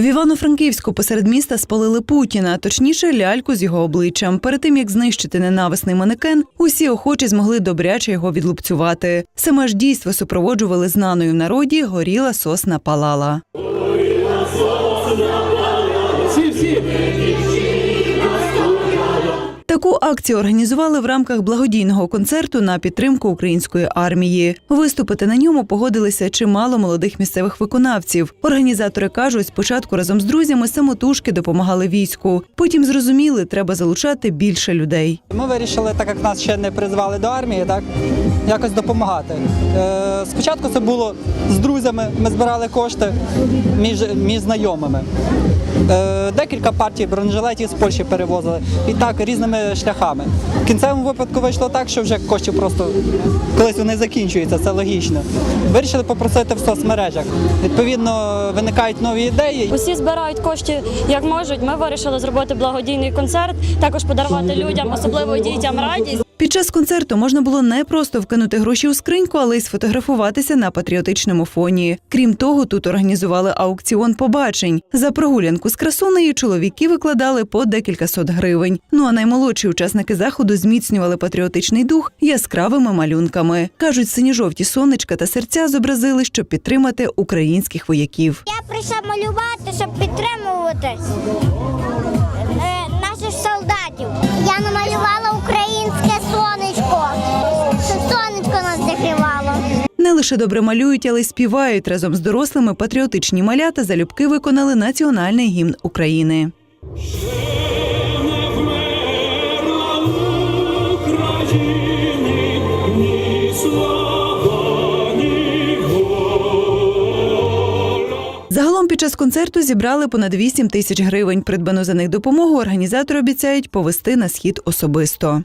В Івано-Франківську посеред міста спалили Путіна, точніше ляльку з його обличчям. Перед тим як знищити ненависний манекен, усі охочі змогли добряче його відлупцювати. Саме ж дійство супроводжували знаною в народі горіла сосна палала. Таку акцію організували в рамках благодійного концерту на підтримку української армії. Виступити на ньому погодилися чимало молодих місцевих виконавців. Організатори кажуть, спочатку разом з друзями самотужки допомагали війську. Потім зрозуміли, треба залучати більше людей. Ми вирішили, так як нас ще не призвали до армії, так якось допомагати. Е, спочатку це було з друзями, ми збирали кошти між, між знайомими. Е, декілька партій бронежилетів з Польщі перевозили і так різними шляхами. В кінцевому випадку вийшло так, що вже коштів просто колись вони закінчуються, це логічно. Вирішили попросити в соцмережах. Відповідно, виникають нові ідеї. Усі збирають кошти як можуть. Ми вирішили зробити благодійний концерт, також подарувати людям, особливо дітям, радість. Під час концерту можна було не просто вкинути гроші у скриньку, але й сфотографуватися на патріотичному фоні. Крім того, тут організували аукціон побачень. За прогулянку з красунею чоловіки викладали по декілька сот гривень. Ну а наймолодші учасники заходу зміцнювали патріотичний дух яскравими малюнками. кажуть, сині-жовті сонечка та серця зобразили, щоб підтримати українських вояків. Я прийшла малювати, щоб підтримувати лише добре малюють, але й співають разом з дорослими патріотичні малята залюбки виконали національний гімн України. Загалом під час концерту зібрали понад 8 тисяч гривень. Придбану за них допомогу організатори обіцяють повести на схід особисто.